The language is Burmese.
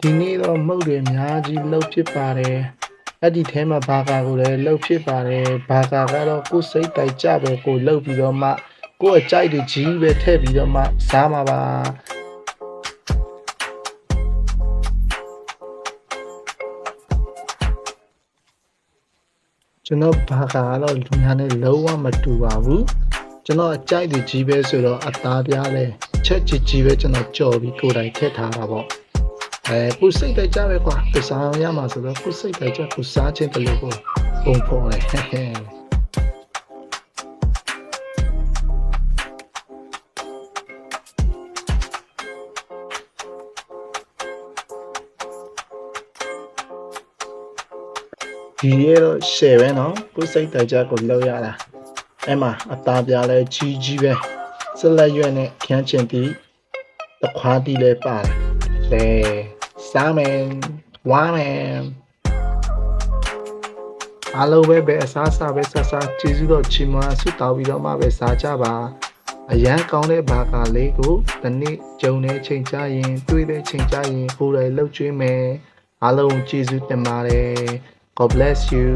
ဒီနေ့တော့မုတ်တွေအများကြီးလှုပ်ဖြစ်ပါတယ်အဲ့ဒီထဲမှာဘာကာကိုလည်းလှုပ်ဖြစ်ပါတယ်ဘာကာကတော့ကိုယ်စိတ်တိုက်ကြပဲကိုလှုပ်ပြီးတော့မှကိုယ့်အကြိုက်တွေကြီးပဲထည့်ပြီးတော့မှစားမှာပါကျွန်တော်ဘာကာကတော့လူများနဲ့လုံးဝမတူပါဘူးကျွန်တော်အကြိုက်တွေကြီးပဲဆိုတော့အသားပြားလဲ ချက်ချစ်ကြီးပဲကျွန်တော်ကြော်ပြီးကိုယ်တိုင်ထည့်ထားတာပေါ့အဲကိုစိတ်တိုက်ကြပဲကွာကစားရမှာဆိုတော့ကိုစိတ်တိုက်ကြကိုစားခြင်းတလို့ကိုပုံဖော်တယ်ဟဲ့ဟဲ့ဒီရတော့ရှယ်ပဲနော်ကိုစိတ်တိုက်ကြကိုလောက်ရတာအဲ့မှာအသားပြားလဲကြီးကြီးပဲ ဆက်လက်ရွက်နဲ့ခန်းချင်တီးတခွားတီးလဲပါတယ်လေစားမယ်ဝါမယ်အားလုံးပဲပဲအစားစားပဲဆက်စားကျေးဇူးတော်ချီးမွမ်းဆုတောင်းပြီးတော့မှပဲစားကြပါအရန်ကောင်းတဲ့ဘာကာလေးကိုဒီနေ့ကြုံနေချိန်ကြရင်တွေ့တဲ့ချိန်ကြရင်ကိုယ်တိုင်လှုပ်ကျွေးမယ်အားလုံးကျေးဇူးတင်ပါတယ် God bless you